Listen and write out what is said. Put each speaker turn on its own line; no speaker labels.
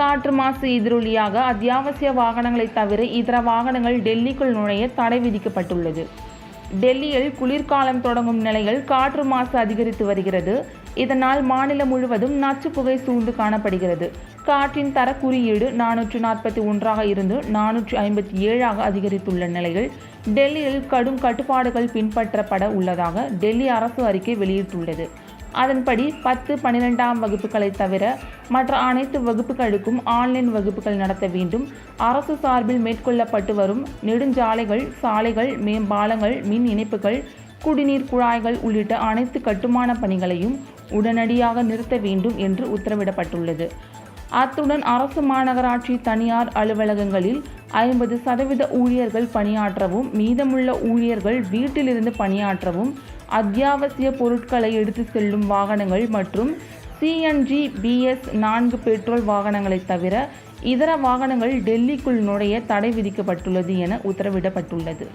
காற்று மாசு எதிரொலியாக அத்தியாவசிய வாகனங்களை தவிர இதர வாகனங்கள் டெல்லிக்குள் நுழைய தடை விதிக்கப்பட்டுள்ளது. டெல்லியில் குளிர்காலம் தொடங்கும் நிலையில் காற்று மாசு அதிகரித்து வருகிறது. இதனால் மாநிலம் முழுவதும் நச்சு புகை சூழ்ந்து காணப்படுகிறது. காற்றின் தர குறியீடு நானூற்று நாற்பத்தி ஒன்றாக இருந்து நானூற்று ஐம்பத்தி ஏழாக அதிகரித்துள்ள நிலையில் டெல்லியில் கடும் கட்டுப்பாடுகள் பின்பற்றப்பட உள்ளதாக டெல்லி அரசு அறிக்கை வெளியிட்டுள்ளது. அதன்படி பத்து பன்னிரெண்டாம் வகுப்புகளை தவிர மற்ற அனைத்து வகுப்புகளுக்கும் ஆன்லைன் வகுப்புகள் நடத்த வேண்டும். அரசு சார்பில் மேற்கொள்ளப்பட்டு வரும் நெடுஞ்சாலைகள் சாலைகள் மேம்பாலங்கள் மின் இணைப்புகள் குடிநீர் குழாய்கள் உள்ளிட்ட அனைத்து கட்டுமான பணிகளையும் உடனடியாக நிறுத்த வேண்டும் என்று உத்தரவிடப்பட்டுள்ளது. அத்துடன் அரசு மாநகராட்சி தனியார் அலுவலகங்களில் ஐம்பது சதவீத ஊழியர்கள் பணியாற்றவும் மீதமுள்ள ஊழியர்கள் வீட்டிலிருந்து பணியாற்றவும் அத்தியாவசிய பொருட்களை எடுத்து செல்லும் வாகனங்கள் மற்றும் சிஎன்ஜி பிஎஸ் நான்கு பெட்ரோல் வாகனங்களை தவிர இதர வாகனங்கள் டெல்லிக்குள் நுழைய தடை விதிக்கப்பட்டுள்ளது என உத்தரவிடப்பட்டுள்ளது.